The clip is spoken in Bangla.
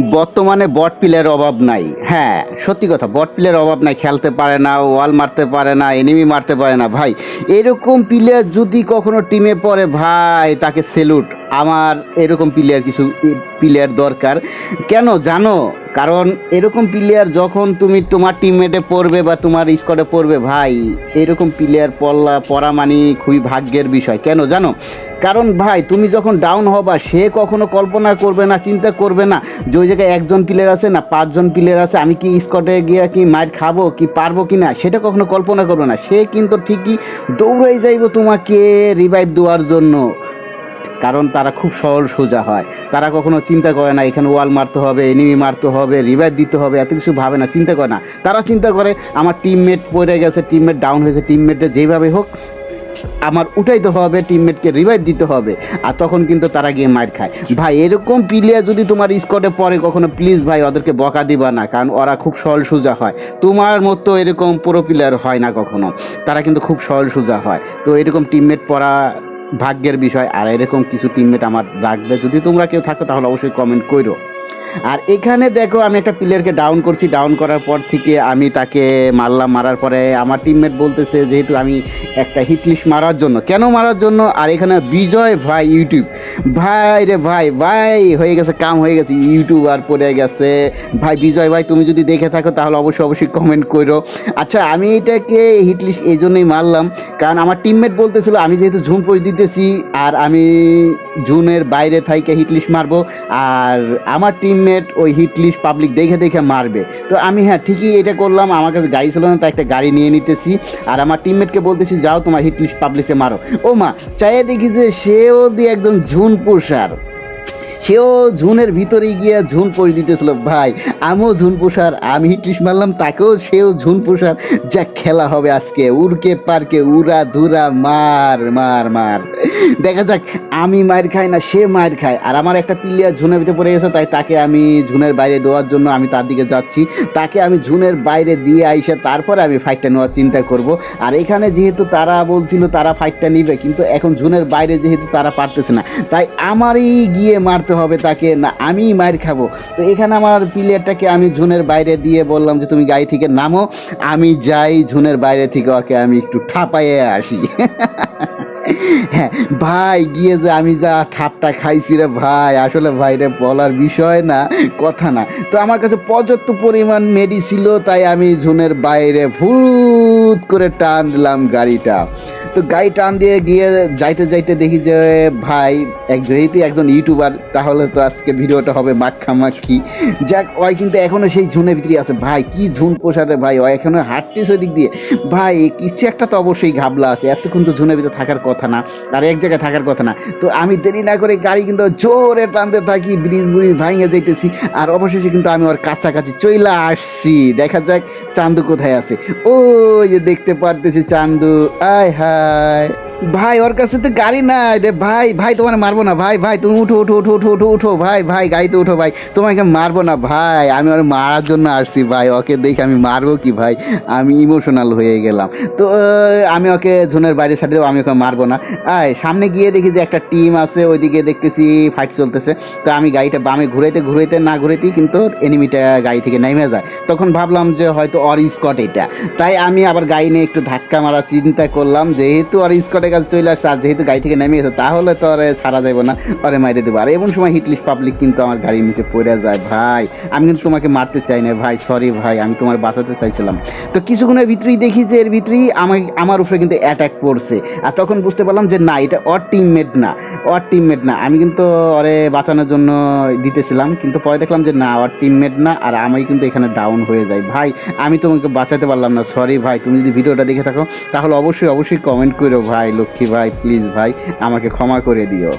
বর্তমানে বট পিলের অভাব নাই। হ্যাঁ সত্যি কথা, বট পিলের অভাব নাই, খেলতে পারে না, ওয়াল মারতে পারে না এনিমি মারতে পারে না। ভাই, এরকম প্লেয়ার যদি কখনো টিমে পড়ে, ভাই, তাকে সেলুট আমার এরকম প্লেয়ার কিছু প্লেয়ার দরকার। কেন? জানো? কারণ এরকম প্লেয়ার যখন তুমি তোমার টিমমেটে পড়বে বা তোমার স্কোয়াডে পড়বে, ভাই, এরকম প্লেয়ার পড়লা, পড়া মানে খুবই ভাগ্যের বিষয়। কেন? জানো? কারণ ভাই, তুমি যখন ডাউন হবা, সে কখনো কল্পনা করবে না, চিন্তা করবে না যে ওই জায়গায় একজন প্লেয়ার আছে না, পাঁচজন প্লেয়ার আছে, আমি কি স্কটে গিয়ে কি মার খাব, কি পারব কি না, সেটা কখনো কল্পনা করবে না। সে কিন্তু ঠিকই দৌড়াই যাইব তোমাকে রিভাইভ দেওয়ার জন্য। কারণ তারা খুব সরল সোজা হয়। তারা কখনো চিন্তা করে না, এখানে ওয়াল মারতে হবে এনিমি মারতে হবে রিভাইভ দিতে হবে, এত কিছু ভাবে না, চিন্তা করে না। তারা চিন্তা করে, আমার টিমমেট পড়ে গেছে টিমমেট ডাউন হয়েছে টিমমেটে যেভাবে হোক আমার উঠাইতে হবে টিমমেটকে রিভাইভ দিতে হবে। আর তখন কিন্তু তারা গিয়ে মার খায়। ভাই, এরকম প্লেয়ার যদি তোমার স্কোয়াডে পড়ে, কখনো প্লিজ ভাই ওদেরকে বকা দিবা না, কারণ ওরা খুব সরল সোজা হয়। তোমার মতো এরকম পুরো প্লেয়ার হয় না কখনো। তারা কিন্তু খুব সরল সোজা হয়। তো এরকম টিমমেট পড়া ভাগ্যের বিষয়। আর এরকম কিছু টিমমেট আমার লাগবে। যদি তোমরা কেউ থাকো, তাহলে অবশ্যই কমেন্ট করো আর এখানে দেখো, আমি একটা প্লেয়ারকে ডাউন করছি। ডাউন করার পর থেকে আমি তাকে মারলাম। মারার পরে আমার টিমমেট বলতেছে, যেহেতু আমি একটা হিটলিশ মারার জন্য। কেন মারার জন্য? আর এখানে বিজয় ভাই ইউটিউব ভাই রে ভাই ভাই, হয়ে গেছে, কাম হয়ে গেছে। ইউটিউব আর পড়ে গেছে। ভাই, বিজয় ভাই, তুমি যদি দেখে থাকো, তাহলে অবশ্যই অবশ্যই কমেন্ট করো। আচ্ছা আমি এটাকে হিটলিস্ট এই জন্যই মারলাম। কারণ আমার টিমমেট বলতেছিল, আমি যেহেতু ঝুম পড়ে দিতেছি, আর আমি জুনের বাইরে থাইকে হিটলিস্ট মারবো আর আমার টিমমেট ওই হিটলিস্ট পাবলিক দেখে দেখে মারবে। তো আমি হ্যাঁ ঠিকই এটা করলাম, আমার কাছে গাড়ি ছিল না তাই একটা গাড়ি নিয়ে নিতেছি। আর আমার টিমমেটকে বলতেছি, যাও তোমার হিটলিস্ট পাবলিকে মারো। ও মা চাইয়ে দেখি যে সেও দিয়ে একজন ঝুন পোষার সেও ঝুনের ভিতরে গিয়ে ঝুন পরে দিতেছিল, ভাই, আমিও ঝুন পোষার, আমি হিটলিশ মারলাম, তাকেও সেও ঝুন পোষার। যা খেলা হবে আজকে। উড়কে, পারকে, উড়া, ধুরা, মার মার মার। দেখা যাক, আমি মার খাই না সে মার খায়। আর আমার একটা প্লেয়ার ঝুনের ভিতরে পড়ে গেছে, তাই তাকে আমি ঝুনের বাইরে দেওয়ার জন্য আমি তার দিকে যাচ্ছি। তাকে আমি ঝুনের বাইরে দিয়ে আইসে তারপরে আমি ফাইটটা নেওয়ার চিন্তা করব। আর এখানে যেহেতু তারা বলছিল তারা ফাইটটা নিবে, কিন্তু এখন ঝুনের বাইরে যেহেতু তারা পারতেছে না, তাই আমারই গিয়ে মারতে হবে তাকে, না আমি মার খাব। তো এখানে আমার প্লেয়ারটাকে আমি ঝুনের বাইরে দিয়ে বললাম যে, তুমি গাড়ি থেকে নামো, আমি যাই ঝুনের বাইরে থেকে, ওকে আমি একটু ঠাপাইয়ে আসি। হ্যাঁ ভাই, গিয়ে যে আমি যা ঠাট্টা খাইছি রে ভাই, আসলে ভাইরে বলার বিষয় না, কথা না। তো আমার কাছে পর্যাপ্ত পরিমাণ মেডি ছিল, তাই আমি ঝুনের বাইরে ভূত করে টান দিলাম গাড়িটা। তো গাড়ি টান দিয়ে গিয়ে যাইতে যাইতে দেখি যে, ভাই, এক যেহেতু একজন ইউটিউবার তাহলে তো আজকে ভিডিওটা হবে মাখা মাখি যাক, ওই কিন্তু এখনও সেই ঝুনের ভিতরে আছে। ভাই, কি ঝুন পোষারে ভাই ও এখনও হাঁটতেছে দিক দিয়ে। ভাই, কিছু একটা তো অবশ্যই ঘাবলা আছে। এতক্ষণ তো ঝুনের ভিতরে থাকার কথা না, আর এক জায়গায় থাকার কথা না। তো আমি দেরি না করে গাড়ি কিন্তু জোরে টানতে থাকি, ব্রিজ ব্রিজ ভাঙে যাইতেছি। আর অবশেষে কিন্তু আমি ওর কাছাকাছি চইলা আসছি। দেখা যাক চান্দু কোথায় আছে। ওই যে দেখতে পারতেছি চান্দু। আয় হায়। Bye. ভাই, ওর কাছে তো গাড়ি নাই রে ভাই। ভাই, তোমার মারবো না ভাই ভাই, তুমি উঠো উঠো উঠো উঠো উঠো উঠো ভাই ভাই, গাড়িতে উঠো ভাই। তোমাকে মারবো না ভাই। আমি ওর মারার জন্য আসছি ভাই। ওকে দেখে আমি মারবো কি ভাই? আমি ইমোশনাল হয়ে গেলাম। তো আমি ওকে ঝুনের বাইরে ছাড়ে দেবো, আমি ওকে মারবো না। আয়, সামনে গিয়ে দেখি যে একটা টিম আছে, ওইদিকে দেখতেছি ফাইট চলতেছে। তো আমি গাড়িটা বামে ঘুরাইতে ঘুরাইতে না ঘুরাইতেই কিন্তু এনিমিটা গাড়ি থেকে নেমে যায়। তখন ভাবলাম যে হয়তো অর স্কট এটা। তাই আমি আবার গাড়ি নিয়ে একটু ধাক্কা মারার চিন্তা করলাম, যেহেতু অর স্কটের কাছে চলে আসছে আর যেহেতু গাড়ি থেকে নেমে গেছে, তাহলে তো আরে ছাড়া যাবে না। আরে মাইরে দেবো। আর এমন সময় হিটলিশ পাবলিক কিন্তু আমার গাড়ির নিচে পড়ে যায়। ভাই, আমি কিন্তু তোমাকে মারতে চাই না, ভাই সরি ভাই, আমি তোমার বাঁচাতে চাইছিলাম। তো কিছুক্ষণের ভিতরেই দেখি যে এর ভিতরেই আমাকে আমার উপরে কিন্তু অ্যাটাক করছে আর তখন বুঝতে পারলাম যে না, এটা ওর টিমমেট না, ওর টিমমেট না। আমি কিন্তু ওরে বাঁচানোর জন্য দিতেছিলাম, কিন্তু পরে দেখলাম যে না, ওর টিমমেট না, আর আমি কিন্তু এখানে ডাউন হয়ে যাই। ভাই, আমি তোমাকে বাঁচাতে পারলাম না সরি ভাই, তুমি যদি ভিডিওটা দেখে থাকো, তাহলে অবশ্যই অবশ্যই কমেন্ট করো ভাই লক্ষ্মী ভাই প্লিজ ভাই আমাকে ক্ষমা করে দিও।